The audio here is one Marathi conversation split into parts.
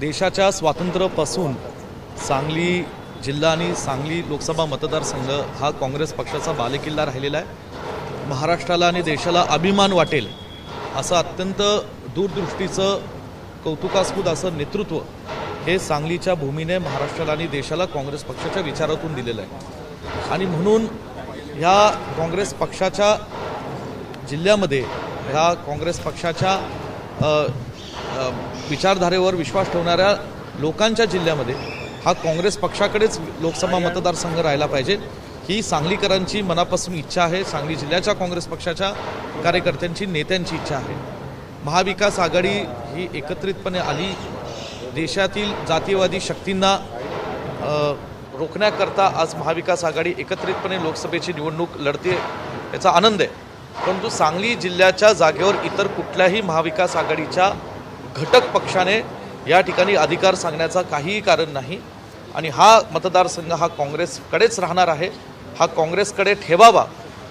देशाच्या स्वातंत्र्यापासून सांगली जिल्हा आणि सांगली लोकसभा मतदारसंघ हा काँग्रेस पक्षाचा बालेकिल्ला राहिलेला आहे. महाराष्ट्राला आणि देशाला अभिमान वाटेल असं अत्यंत दूरदृष्टीचं कौतुकास्पद असं नेतृत्व हे सांगलीच्या भूमीने महाराष्ट्राला आणि देशाला काँग्रेस पक्षाच्या विचारातून दिलेलं आहे. आणि म्हणून ह्या काँग्रेस पक्षाच्या जिल्ह्यामध्ये ह्या काँग्रेस पक्षाच्या विचारधारेवर विश्वास ठेवणाऱ्या लोकांच्या जिल्ह्यामध्ये हा काँग्रेस पक्षाकडेच लोकसभा मतदारसंघ राहिला पाहिजे. ही सांगलीकरांची मनापासून इच्छा आहे. सांगली जिल्ह्याच्या काँग्रेस पक्षाच्या कार्यकर्त्यांची नेत्यांची इच्छा आहे. महाविकास आघाडी ही एकत्रितपणे आली. देशातील जातीयवादी शक्तींना रोखण्याकरता आज महाविकास आघाडी एकत्रितपणे लोकसभेची निवडणूक लढते याचा आनंद आहे. परंतु सांगली जिल्ह्याच्या जागेवर इतर कुठल्याही महाविकास आघाडीच्या घटक पक्षाने या ठिकाणी अधिकार सांगण्याचा काहीही कारण नाही. आणि हा मतदारसंघ हा काँग्रेसकडेच राहणार आहे. हा काँग्रेसकडे ठेवावा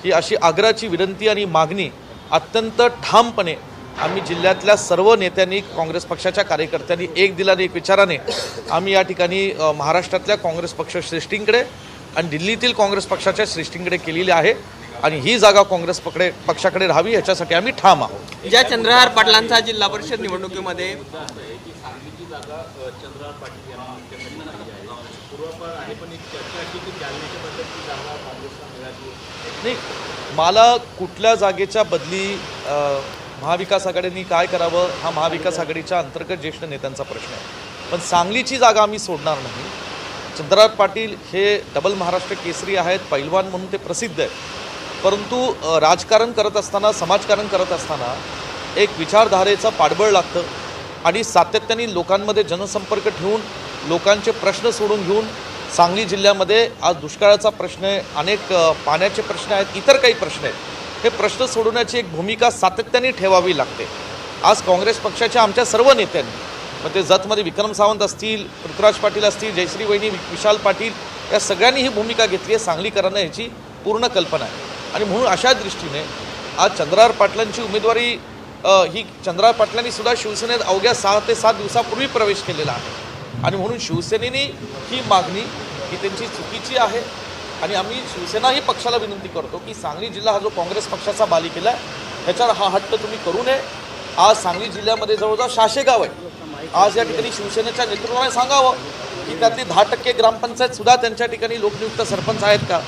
ही अशी आग्रहाची विनंती आणि मागणी अत्यंत ठामपणे आम्ही जिल्ह्यातल्या सर्व नेत्यांनी काँग्रेस पक्षाच्या कार्यकर्त्यांनी एक दिलाने एक विचाराने आम्ही या ठिकाणी महाराष्ट्रातल्या काँग्रेस पक्ष श्रेष्ठींकडे आणि दिल्लीतील काँग्रेस पक्षाच्या श्रेष्ठींकडे केलेली आहे. आणि ही जागा काँग्रेस पकडे पक्षाकडे राहावी याच्यासाठी आम्ही ठाम आहोत. ज्या चंद्रहार पाटलांचा जिल्हा परिषद निवडणुकीमध्ये नाही मला कुठल्या जागेच्या बदली महाविकास आघाडीने काय करावं हा महाविकास आघाडीच्या अंतर्गत ज्येष्ठ नेत्यांचा प्रश्न आहे. पण सांगलीची जागा आम्ही सोडणार नाही. चंद्रनाथ पाटील हे डबल महाराष्ट्र केसरी आहेत पैलवान म्हणून ते प्रसिद्ध आहेत. परंतु राजकारण करत असताना समाजकारण करत असताना एक विचारधारेचं पाठबळ लागतं आणि सातत्याने लोकांमध्ये जनसंपर्क ठेवून लोकांचे प्रश्न सोडून घेऊन सांगली जिल्ह्यामध्ये आज दुष्काळाचा प्रश्न आहे अनेक पाण्याचे प्रश्न आहेत इतर काही प्रश्न आहेत. हे प्रश्न सोडवण्याची एक भूमिका सातत्याने ठेवावी लागते. आज काँग्रेस पक्षाच्या आमच्या सर्व नेत्यांनी मग ते जतमध्ये विक्रम सावंत असतील पृथ्वीराज पाटील असतील जयश्री वहिनी विशाल पाटील या सगळ्यांनी ही भूमिका घेतली आहे सांगलीकरांना याची पूर्ण कल्पना आहे. आणि म्हणून अशा दृष्टीने आज चंद्रार पाटलांची उमेदवारी ही चंद्रार पाटलांनी सुद्धा शिवसेनेत अवघ्या सहा ते सात दिवसापूर्वी प्रवेश केलेला आहे. आणि म्हणून शिवसेनेने ही मागणी ही त्यांची चुकीची आहे. आणि आम्ही शिवसेना ही पक्षाला विनंती करतो की सांगली जिल्हा हा जो काँग्रेस पक्षाचा बालिकेला आहे ह्याच्यावर हा हट्ट तुम्ही करू नये. आज सांगली जिल्ह्यामध्ये जवळजवळ सहाशे गाव आहे आज या ठिकाणी शिवसेनेच्या नेतृत्वाने सांगावं की त्यातली दहा टक्के ग्रामपंचायतसुद्धा त्यांच्या ठिकाणी लोकनियुक्त सरपंच आहेत का?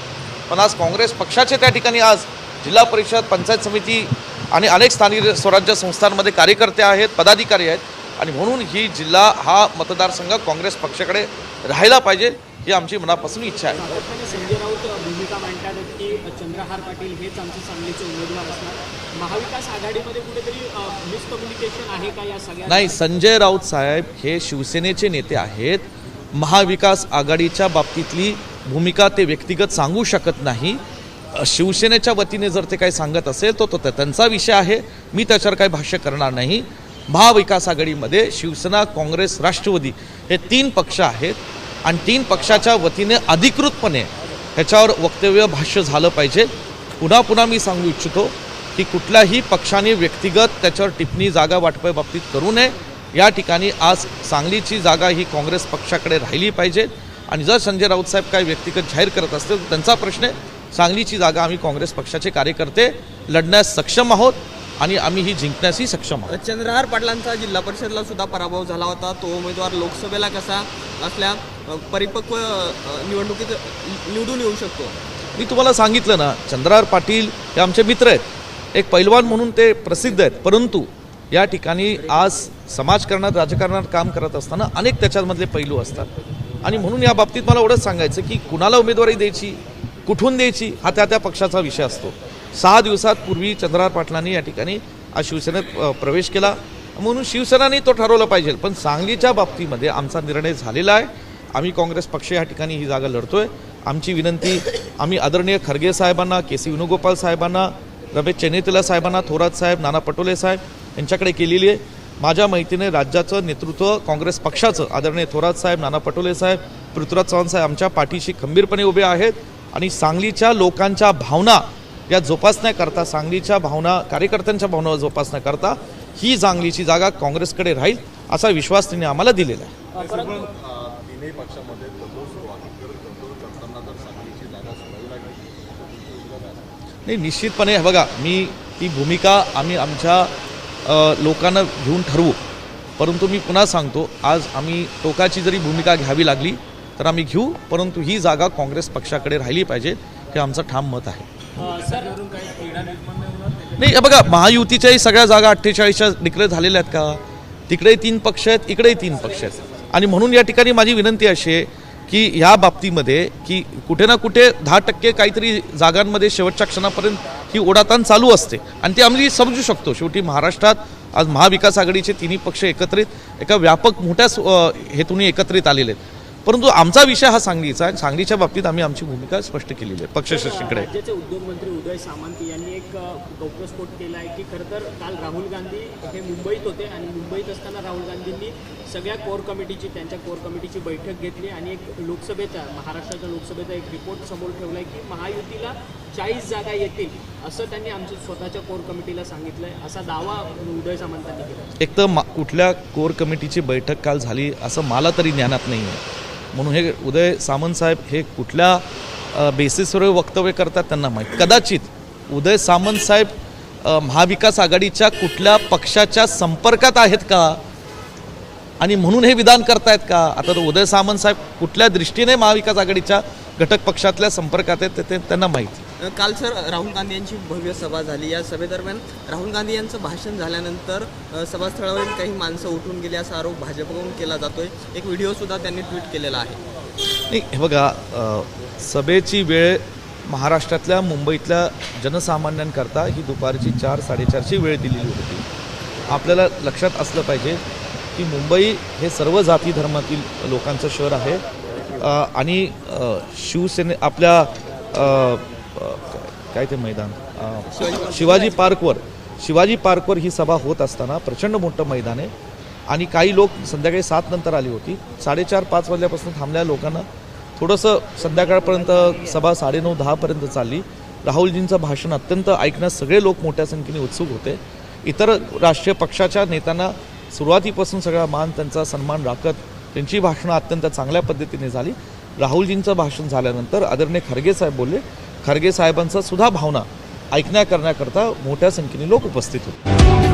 पण आज काँग्रेस पक्षाचे त्या ठिकाणी आज जिल्हा परिषद पंचायत समिती आणि अनेक स्थानिक स्वराज्य संस्थांमध्ये कार्यकर्ते आहेत पदाधिकारी आहेत आणि म्हणून ही जिल्हा हा मतदारसंघ काँग्रेस पक्षाकडे राहायला पाहिजे ही आमची मनापासून इच्छा आहे. संजय राऊत भूमिका मांडतात की चंद्रहार पाटील हेच आमचे सांगलीचे उमेदवार असणार. महाविकास आघाडीमध्ये कुठेतरी मिसकम्युनिकेशन आहे का या सगळ्या नाही संजय राऊत साहेब हे शिवसेनेचे नेते आहेत. महाविकास आघाडीच्या बाबतीतली भूमिका ते व्यक्तिगत सांगू शकत नाही. शिवसेनेच्या वतीने जर ते काही सांगत असेल तर तो त्या- त्यांचा विषय आहे. मी त्याच्यावर काही भाष्य करणार नाही. महाविकास आघाडीमध्ये शिवसेना काँग्रेस राष्ट्रवादी हे तीन पक्ष आहेत. आणि तीन पक्षाच्या वतीने अधिकृतपणे ह्याच्यावर वक्तव्य भाष्य झालं पाहिजे. पुन्हा पुन्हा मी सांगू इच्छितो की कुठल्याही पक्षाने व्यक्तिगत त्याच्यावर टिप्पणी जागा वाटपाबाबतीत करू नये. या ठिकाणी आज सांगलीची जागा ही काँग्रेस पक्षाकडे राहिली पाहिजे. आणि जर संजय राऊत साहेब काही व्यक्तिगत जाहीर करत असतील तर त्यांचा प्रश्न आहे सांगलीची जागा आम्ही काँग्रेस पक्षाचे कार्यकर्ते लढण्यास सक्षम आहोत आणि आम्ही ही जिंकण्यासही सक्षम आहोत. चंद्रहार पाटलांचा जिल्हा परिषदला सुद्धा पराभव झाला होता. तो उमेदवार लोकसभेला कसा असल्या परिपक्व निवडणुकीत निवडून येऊ शकतो? मी तुम्हाला सांगितलं ना चंद्रहार पाटील हे आमचे मित्र आहेत. एक पैलवान म्हणून ते प्रसिद्ध आहेत. परंतु या ठिकाणी आज समाजकारणात राजकारणात काम करत असताना अनेक त्याच्यामधले पैलू असतात. आणि म्हणून या बाबतीत मला एवढंच सांगायचं की कुणाला उमेदवारी द्यायची कुठून द्यायची हा त्या त्या पक्षाचा विषय असतो. सहा दिवसात पूर्वी चंद्रहार पाटलांनी या ठिकाणी आज शिवसेनेत प्रवेश केला. म्हणून शिवसेनाने तो ठरवलं पाहिजे पण सांगलीच्या बाबतीमध्ये आमचा निर्णय झालेला आहे. आम्ही काँग्रेस पक्ष या ठिकाणी ही जागा लढतोय. आमची विनंती आम्ही आदरणीय खरगे साहेबांना के सी वेणुगोपाल साहेबांना रमेश चेनेतला साहेबांना थोरात साहेब नाना पटोले साहेब यांच्याकडे केलेली आहे. माझ्या माहितीने राज्याचं नेतृत्व काँग्रेस पक्षाचं आदरणीय थोरात साहेब नाना पटोले साहेब पृथ्वीराज चव्हाण साहेब आमच्या पाठीशी खंबीरपणे उभे आहेत आणि सांगलीच्या लोकांच्या भावना या जोपासण्याकरता सांगलीच्या भावना कार्यकर्त्यांच्या भावना जोपासण्याकरता ही सांगलीची जागा काँग्रेसकडे राहील असा विश्वास त्यांनी आम्हाला दिलेला आहे. नाही निश्चितपणे बघा मी ती भूमिका आम्ही आमच्या लोकांना घेऊन ठरवू. परंतु मी पुन्हा सांगतो आज आम्ही टोकाची जरी भूमिका घ्यावी लागली तर आम्ही घेऊ परंतु ही जागा काँग्रेस पक्षाकडे राहिली पाहिजे हे आमचं ठाम मत आहे. नाही बघा महायुतीच्याही सगळ्या जागा अठ्ठेचाळीसच्या डिक्लेअर झालेल्या आहेत का? तिकडेही तीन पक्ष आहेत इकडेही तीन पक्ष आहेत. आणि म्हणून या ठिकाणी माझी विनंती अशी आहे की ह्या बाबतीमध्ये की कुठे ना कुठे दहा टक्के काहीतरी जागांमध्ये शेवटच्या क्षणापर्यंत ही ओढाताण चालू असते. आणि ते आम्ही समजू शकतो. शेवटी महाराष्ट्रात आज महाविकास आघाडीचे तिन्ही पक्ष एकत्रित एका व्यापक मोठ्या हेतूने हेतून एकत्रित आलेले आहेत. परंतु आमचा विषय हा सांगलीचा आहे. सांगलीच्या बाबतीत आम्ही आमची भूमिका स्पष्ट केलेली आहे. पक्षश्रेष्ठीकडे उद्योगमंत्री उदय सामंत यांनी एक गौप्यस्फोट केला आहे की खरं तर काल राहुल गांधी हे मुंबईत होते आणि मुंबईत असताना राहुल गांधींनी सगळ्या कोर कमिटीची त्यांच्या कोर कमिटीची बैठक घेतली आणि एक लोकसभेचा महाराष्ट्राच्या लोकसभेचा एक रिपोर्ट समोर ठेवला आहे की महायुतीला चाळीस जागा येतील असं त्यांनी आमच्या स्वतःच्या कोर कमिटीला सांगितलंय. असा दावा उदय सामंतांनी केला. एक तर मा कुठल्या कोर कमिटीची बैठक काल झाली असं मला तरी ज्ञानात नाही आहे म्हणून हे उदय सामंत साहेब हे कुठल्या बेसिसवर वक्तव्य करतात त्यांना माहीत. कदाचित उदय सामंत साहेब महाविकास आघाडीच्या कुठल्या पक्षाच्या संपर्कात आहेत का? आणि म्हणून हे विधान करतायत का? आता तर उदय सामंत साहेब कुठल्या दृष्टीने महाविकास आघाडीच्या घटक पक्षातल्या संपर्कात आहेत ते- त्यांना माहिती. काल सर राहुल गांधी यांची भव्य सभा झाली. या सभेदरम्यान राहुल गांधी यांचं भाषण झाल्यानंतर सभास्थळावरील काही माणसं उठून गेली असा आरोप भाजपकडून केला जातोय. एक व्हिडिओ सुद्धा त्यांनी ट्विट केलेला आहे. नाही हे बघा सभेची वेळ महाराष्ट्रातल्या मुंबईतल्या जनसामान्यांकरता ही दुपारची चार साडेचारची वेळ दिलेली होती. आपल्याला लक्षात असलं पाहिजे की मुंबई हे सर्व जाती धर्मातील लोकांचं शहर आहे. आणि शिवसेने आपल्या काय ते मैदान? शिवाजी पार्कवर शिवाजी पार्कवर ही सभा होत असताना प्रचंड मोठं मैदान आहे. आणि काही लोक संध्याकाळी सात नंतर आली होती. साडेचार पाच वाजल्यापासून थांबल्या लोकांना. थोडंसं संध्याकाळपर्यंत सभा साडेनऊ दहापर्यंत चालली. राहुलजींचं भाषण अत्यंत ऐकण्यास सगळे लोक मोठ्या संख्येने उत्सुक होते. इतर राष्ट्रीय पक्षाच्या नेत्यांना सुरुवातीपासून सगळा मान त्यांचा सन्मान राखत त्यांची भाषणं अत्यंत चांगल्या पद्धतीने झाली. राहुलजींचं भाषण झाल्यानंतर आदरणीय खरगे साहेब बोलले. खरगे साहेबांचा सुद्धा भावना ऐकण्या करण्याकरता मोठ्या संख्येने लोक उपस्थित होते.